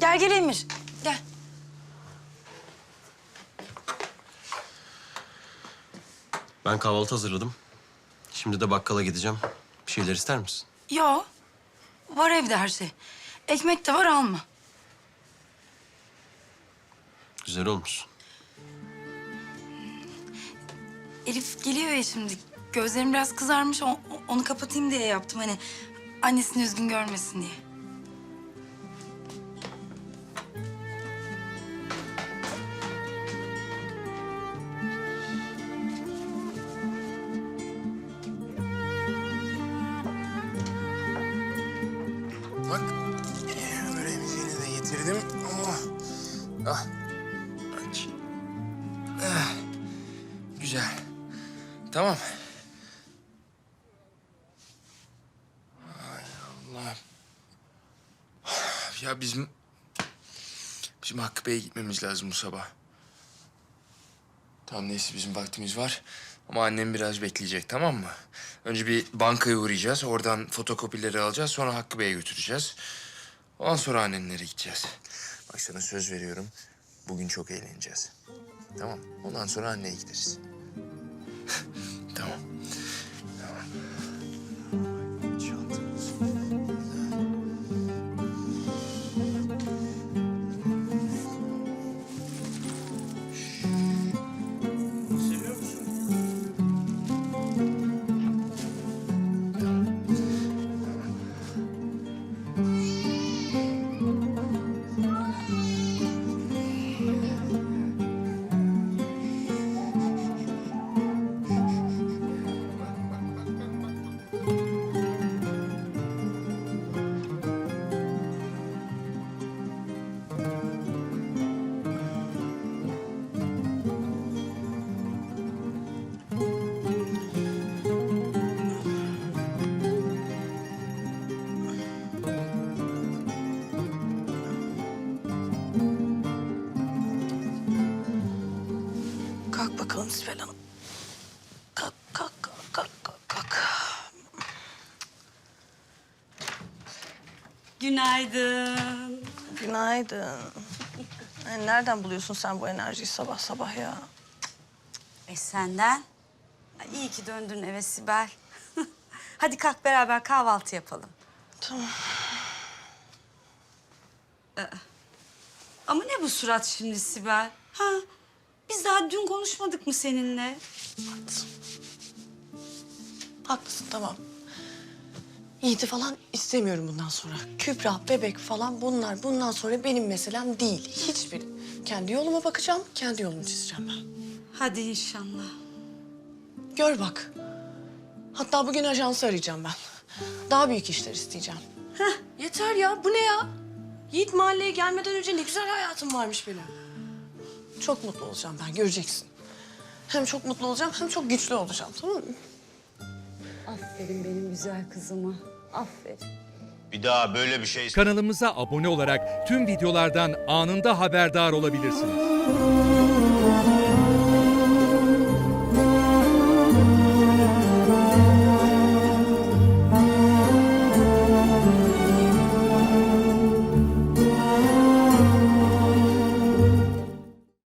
Gel gel Emir. Gel. Ben kahvaltı hazırladım. Şimdi de bakkala gideceğim. Bir şeyler ister misin? Yo. Var evde her şey. Ekmek de var alma. Güzel olmuş. Elif geliyor ya şimdi. Gözlerim biraz kızarmış. o- onu kapatayım diye yaptım hani. Annesini üzgün görmesin diye. Bak böreğimizi de getirdim. Oh. Ah. Aç. Ah. Güzel. Tamam. Ay Allah. Ya bizim... Bizim Hakkı Bey'e gitmemiz lazım bu sabah. Tamam neyse bizim vaktimiz var. Ama annem biraz bekleyecek tamam mı? Önce bir bankaya uğrayacağız. Oradan fotokopileri alacağız. Sonra Hakkı Bey'e götüreceğiz. Ondan sonra annenlere gideceğiz. Bak sana söz veriyorum. Bugün çok eğleneceğiz. Tamam. Ondan sonra anneye gideriz. Sibel Hanım. Kalk, kalk, kalk, kalk, kalk, kalk. Günaydın. Günaydın. Ay, nereden buluyorsun sen bu enerjiyi sabah sabah ya? E senden? Ay, İyi ki döndün eve Sibel. Hadi kalk beraber kahvaltı yapalım. Tamam. Ama ne bu surat şimdi Sibel? Ha? Biz daha dün konuşmadık mı seninle? Haklısın tamam. Yiğit'i falan istemiyorum bundan sonra. Kübra, bebek falan bunlar bundan sonra benim meselem değil. Hiçbiri. Kendi yoluma bakacağım, kendi yolumu çizeceğim ben. Hadi inşallah. Gör bak. Hatta bugün ajansı arayacağım ben. Daha büyük işler isteyeceğim. Heh, yeter ya. Bu ne ya? Yiğit mahalleye gelmeden önce ne güzel hayatım varmış benim. Çok mutlu olacağım ben, göreceksin. Hem çok mutlu olacağım, hem çok güçlü olacağım, tamam mı? Aferin benim güzel kızıma. Aferin. Bir daha böyle bir şey Kanalımıza abone olarak tüm videolardan anında haberdar olabilirsiniz.